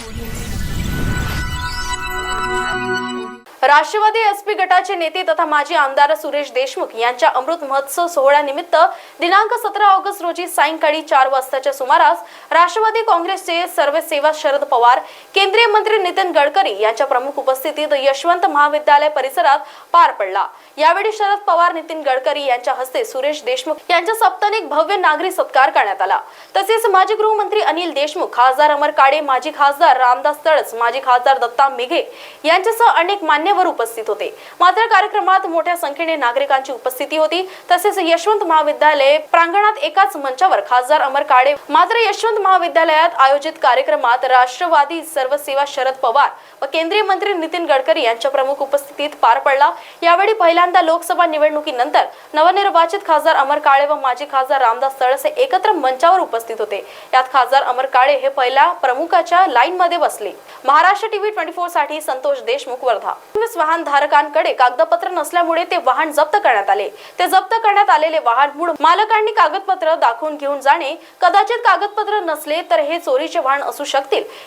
Audio Rashtrawadi SP गटाचे नेते तथा माजी आमदार सुरेश देशमुख यांच्या अमृत महोत्सव सोहळ्यानिमित्त दिनांक सतरा ऑगस्ट रोजी सायंकाळी चार वाजताच्या सुमारास राष्ट्रवादी काँग्रेसचे सर्वसेवा शरद पवार केंद्रीय मंत्री नितीन गडकरी यांच्या प्रमुख उपस्थितीत यशवंत महाविद्यालय परिसरात पार पडला. यावेळी शरद पवार नितीन गडकरी यांच्या हस्ते सुरेश देशमुख यांच्या सप्तनिक भव्य नागरी सत्कार करण्यात आला. तसेच माजी गृहमंत्री अनिल देशमुख खासदार अमर काळे माजी खासदार रामदास तळस माजी खासदार दत्ता मेघे यांच्यासह अनेक मान्यवर उपस्थित होते. मात्र कार्यक्रमात मोठ्या संख्येने नागरिकांची उपस्थिती होती. तसेच यशवंत महाविद्यालय प्रांगणात एकाच मंचावर खासदार अमर काळे मात्र यशवंत महाविद्यालयात आयोजित कार्यक्रमात राष्ट्रवादी सर्वसेवा शरद पवार व केंद्रीय मंत्री नितीन गडकरी यांच्या प्रमुख उपस्थितीत पार पडला. यावेळी पहिल्यांदा लोकसभा निवडणुकीनंतर नवनिर्वाचित खासदार अमर काळे व माजी खासदार रामदास तळसे एकत्र मंचावर उपस्थित होते. यात खासदार अमर काळे हे पहिल्या प्रमुखाच्या लाईन मध्ये बसले. महाराष्ट्र टीव्ही ट्वेंटी फोरसाठी संतोष देशमुख वर्धा. वीस वाहन धारकांकडे कागदपत्र नसल्यामुळे ते वाहन जप्त करण्यात आले. ते जप्त करण्यात आलेले वाहन मूळ मालकांनी कागदपत्र दाखवून घेऊन जाणे. कदाचित कागदपत्र नसले तर हे चोरीचे वाहन असू शकतील.